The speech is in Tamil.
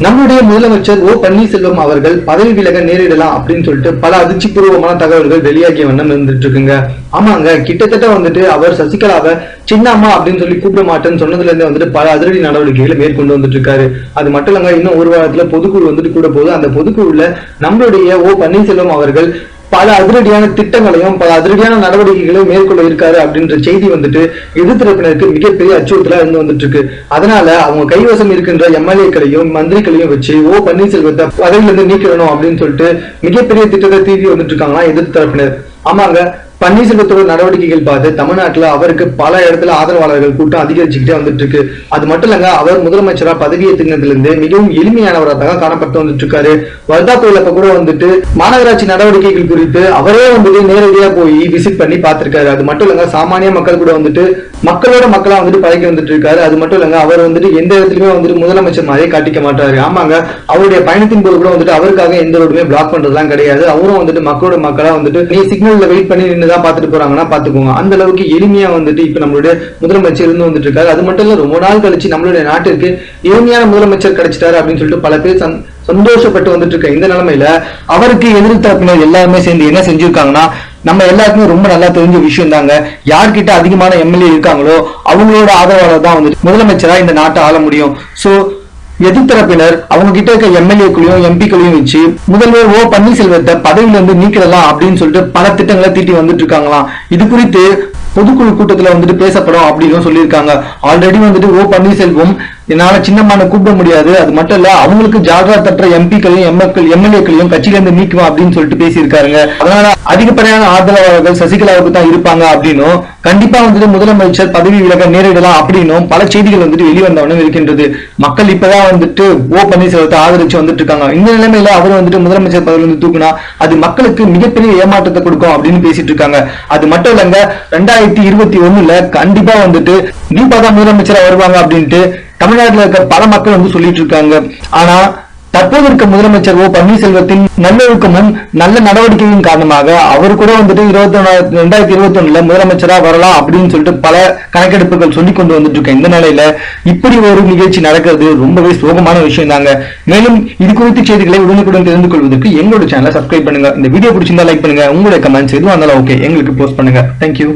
நம்முடைய முதலமைச்சர் ஓ பன்னீர்செல்வம் அவர்கள் பதவி விலக நேரிடலாம் அப்படின்னு சொல்லிட்டு பல அதிர்ச்சிபூர்வமான தகவல்கள் வெளியாகிய வண்ணம் இருந்துட்டு இருக்குங்க ஆமாங்க கிட்டத்தட்ட வந்துட்டு அவர் சசிகலாவை சின்னம்மா அப்படின்னு சொல்லி கூப்பிட மாட்டேன்னு சொன்னதுல இருந்து வந்துட்டு பல அதிரடி நடவடிக்கைகளை மேற்கொண்டு வந்துட்டு இருக்காரு அது மட்டும் இல்லங்க இன்னும் ஒரு வாரத்துல பொதுக்குழு வந்துட்டு கூட போகுது. அந்த பொதுக்குழுல நம்மளுடைய ஓ பன்னீர்செல்வம் அவர்கள் பல அதிரடியான திட்டங்களையும் பல அதிரடியான நடவடிக்கைகளையும் மேற்கொள்ள இருக்காரு அப்படின்ற செய்தி வந்துட்டு எதிர்த்தரப்பினருக்கு மிகப்பெரிய அச்சுறுத்தலா இருந்து வந்துட்டு இருக்கு அதனால அவங்க கைவசம் இருக்கின்ற எம்எல்ஏக்களையும் மந்திரிகளையும் வச்சு ஓ பன்னீர்செல்வத்தை பதவியிலிருந்து நீக்கிடணும் அப்படின்னு சொல்லிட்டு மிகப்பெரிய திட்டத்தை தீவி வந்துட்டு இருக்காங்களா எதிர்த்தரப்பினர். ஆமாங்க பன்னீர்செல்வத்தோட நடவடிக்கைகள் பார்த்து தமிழ்நாட்டுல அவருக்கு பல இடத்துல ஆதரவாளர்கள் கூட்டம் அதிகரிச்சுக்கிட்டே வந்துட்டு இருக்கு அது மட்டும் இல்லங்க அவர் முதலமைச்சரா பதவியேற்றினதுலேருந்து மிகவும் எளிமையானவராக தான் காணப்பட்டு வந்துட்டு இருக்காரு வர்தா கோயிலப்ப கூட வந்துட்டு மாநகராட்சி நடவடிக்கைகள் குறித்து அவரே வந்துட்டு நேரடியாக போய் விசிட் பண்ணி பார்த்திருக்காரு. அது மட்டும் இல்லங்க சாமானிய மக்கள் கூட வந்துட்டு மக்களோட மக்களா வந்துட்டு பழகி வந்துட்டு இருக்காரு அது மட்டும் இல்லங்க அவர் வந்துட்டு எந்த இடத்துலயுமே வந்துட்டு முதலமைச்சர் மாதிரியே காட்டிக்க மாட்டாரு. ஆமாங்க அவருடைய பயணத்தின் போது கூட வந்துட்டு அவருக்காக எந்த ரோடுமே பிளாக் பண்றதுலாம் கிடையாது. அவரும் வந்துட்டு மக்களோட மக்களா வந்துட்டு நீ சிக்னல்ல வெயிட் பண்ணி நின்று என்னதான் பாத்துட்டு போறாங்கன்னா பாத்துக்கோங்க அந்த அளவுக்கு எளிமையா வந்துட்டு இப்ப நம்மளுடைய முதலமைச்சர் இருந்து வந்துட்டு இருக்காரு. அது மட்டும் இல்ல ரொம்ப நாள் கழிச்சு நம்மளுடைய நாட்டிற்கு எளிமையான முதலமைச்சர் கிடைச்சிட்டாரு அப்படின்னு சொல்லிட்டு பல பேர் சந்தோஷப்பட்டு வந்துட்டு இருக்க இந்த நிலைமையில அவருக்கு எதிர் தரப்பினர் எல்லாருமே சேர்ந்து என்ன செஞ்சிருக்காங்கன்னா நம்ம எல்லாருக்குமே ரொம்ப நல்லா தெரிஞ்ச விஷயம் தாங்க. யார்கிட்ட அதிகமான எம்எல்ஏ இருக்காங்களோ அவங்களோட ஆதரவாளர் தான் வந்துட்டு முதலமைச்சரா இந்த நாட்டை ஆள முடியும். சோ எதிர்த்தரப்பினர் அவங்க கிட்ட இருக்க எம்எல்ஏக்களையும் எம்பிக்களையும் வச்சு முதல்வர் ஓ பன்னீர்செல்வத்தை பதவியில இருந்து நீக்கிடலாம் அப்படின்னு சொல்லிட்டு பல திட்டங்களை தீட்டி வந்துட்டு இருக்காங்களாம். இது குறித்து பொதுக்குழு கூட்டத்துல வந்துட்டு பேசப்படும் அப்படின்னு சொல்லியிருக்காங்க. ஆல்ரெடி வந்துட்டு ஓ பன்னீர்செல்வம் என்னால சின்னம்மான கூப்பிட முடியாது. அது மட்டும் இல்ல அவங்களுக்கு ஜாகா தட்டுற எம்பிக்களையும் எம்எல்ஏக்கள் எம்எல்ஏக்களையும் கட்சியில இருந்து நீக்குவோம் அப்படின்னு சொல்லிட்டு பேசியிருக்காருங்க. அதனால அதிகப்படியான ஆதரவாளர்கள் சசிகலாவுக்கு தான் இருப்பாங்க அப்படின்னும் கண்டிப்பா வந்துட்டு முதலமைச்சர் பதவி விலக நேரிடலாம் அப்படின்னும் பல செய்திகள் வந்துட்டு வெளிவந்தவனும் இருக்கின்றது. மக்கள் இப்பதான் வந்துட்டு ஓ பன்னீர்செல்வத்தை ஆதரிச்சு வந்துட்டு இருக்காங்க. இந்த நிலைமையில அவர் வந்துட்டு முதலமைச்சர் பதவியில இருந்து தூக்குனா அது மக்களுக்கு மிகப்பெரிய ஏமாற்றத்தை கொடுக்கும் அப்படின்னு பேசிட்டு இருக்காங்க. அது மட்டும் இல்லங்க ரெண்டாயிரத்தி இருபத்தி ஒண்ணுல கண்டிப்பா வந்துட்டு தீபா தான் முதலமைச்சரா வருவாங்க அப்படின்ட்டு தமிழ்நாட்டில் இருக்க பல மக்கள் வந்து சொல்லிட்டு இருக்காங்க. ஆனா தற்போது இருக்க முதலமைச்சர் ஓ பன்னீர்செல்வத்தின் நல்லொழுக்கமும் நல்ல நடவடிக்கையின் காரணமாக அவர் கூட வந்துட்டு இருபத்தி ரெண்டாயிரத்தி இருபத்தி ஒண்ணுல முதலமைச்சரா வரலாம் அப்படின்னு சொல்லிட்டு பல கணக்கெடுப்புகள் சொல்லி கொண்டு வந்துட்டு இருக்க இந்த நிலையில இப்படி ஒரு நிகழ்ச்சி நடக்கிறது ரொம்பவே சோகமான விஷயம் தாங்க மேலும் இது குறித்த செய்திகளை உடனுக்குடன் தெரிந்து கொள்வதற்கு எங்களோட சேனலை சப்ஸ்கிரைப் பண்ணுங்க. இந்த வீடியோ பிடிச்சிருந்தா லைக் பண்ணுங்க. உங்களுடைய கமெண்ட்ஸ் எதுவும் இருந்தாலும் ஓகே எங்களுக்கு போஸ்ட் பண்ணுங்க. தேங்க்யூ